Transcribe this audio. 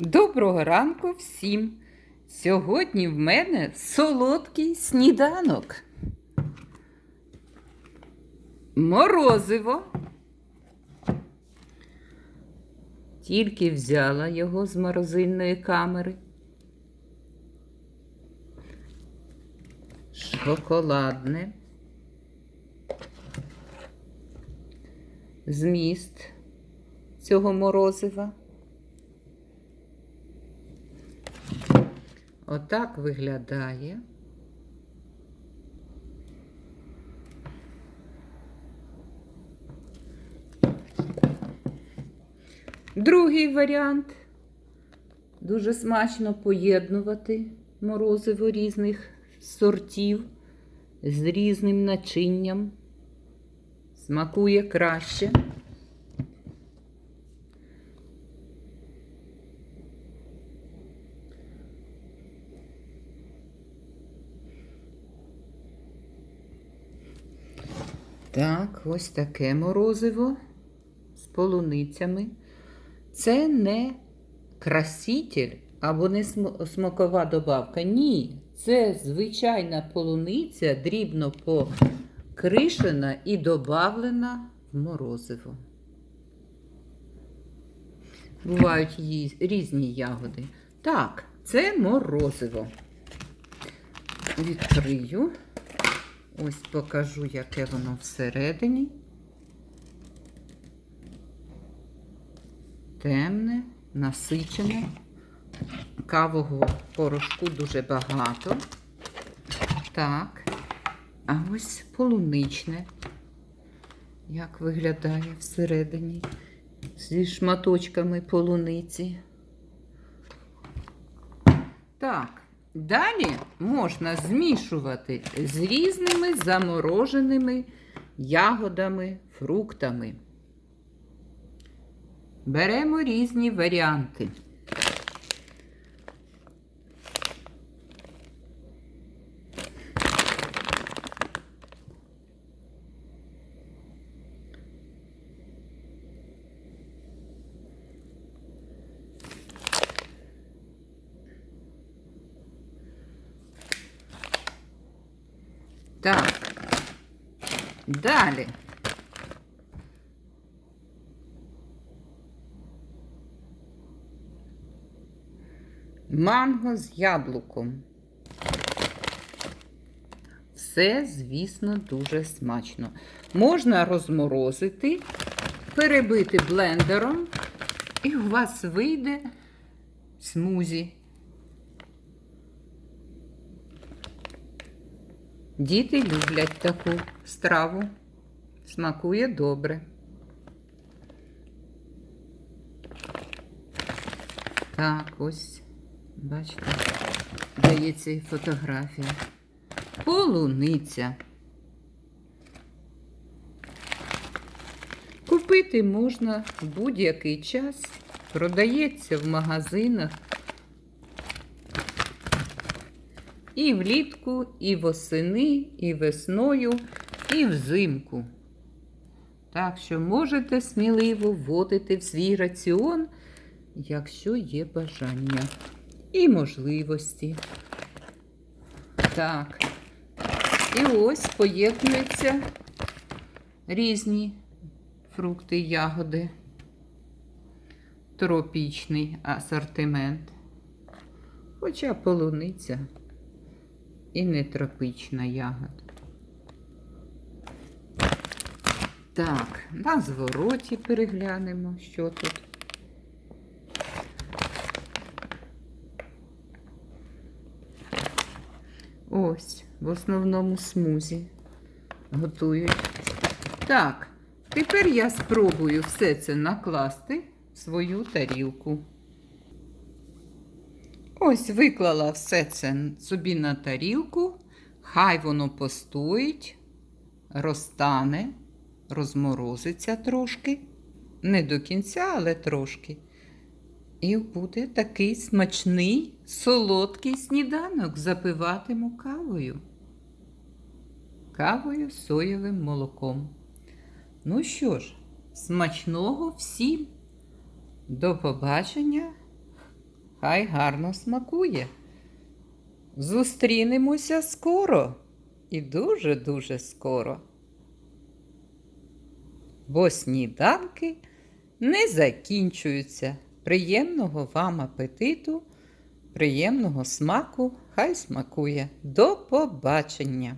Доброго ранку всім! Сьогодні в мене солодкий сніданок. Морозиво. Тільки взяла його з морозильної камери. Шоколадне. Зміст цього морозива. Отак виглядає. Другий варіант. Дуже смачно поєднувати морозиво різних сортів з різним начинням. Смакує краще. Так, ось таке морозиво з полуницями. Це не краситель або не см- смакова добавка. Ні, це звичайна полуниця, дрібно покришена і добавлена в морозиво. Бувають її різні ягоди. Так, це морозиво. Відкрию. Ось покажу, яке воно всередині. Темне, насичене. Кавового порошку дуже багато. Так. А ось полуничне. Як виглядає всередині зі шматочками полуниці. Так. Далі можна змішувати з різними замороженими ягодами, фруктами. Беремо різні варіанти. Так. Далі. Манго з яблуком. Все, звісно, дуже смачно. Можна розморозити, перебити блендером, і у вас вийде смузі. Діти люблять таку страву. Смакує добре. Так, ось, бачите, дається фотографія. Полуниця. Купити можна в будь-який час. Продається в магазинах. І влітку, і восени, і весною, і взимку. Так що можете сміливо вводити в свій раціон, якщо є бажання і можливості. Так. І ось поєднуються різні фрукти, ягоди, тропічний асортимент. Хоча полуниця і не тропічна ягода. Так, на звороті переглянемо, що тут. Ось, в основному смузі готують. Так, тепер я спробую все це накласти в свою тарілку. Ось виклала все це собі на тарілку, хай воно постоїть, розтане, розморозиться трошки. Не до кінця, але трошки. І буде такий смачний, солодкий сніданок. Запиватиму кавою. Кавою з соєвим молоком. Ну що ж, смачного всім! До побачення! Хай гарно смакує. Зустрінемося скоро і дуже-дуже скоро. Бо сніданки не закінчуються. Приємного вам апетиту, приємного смаку, хай смакує. До побачення!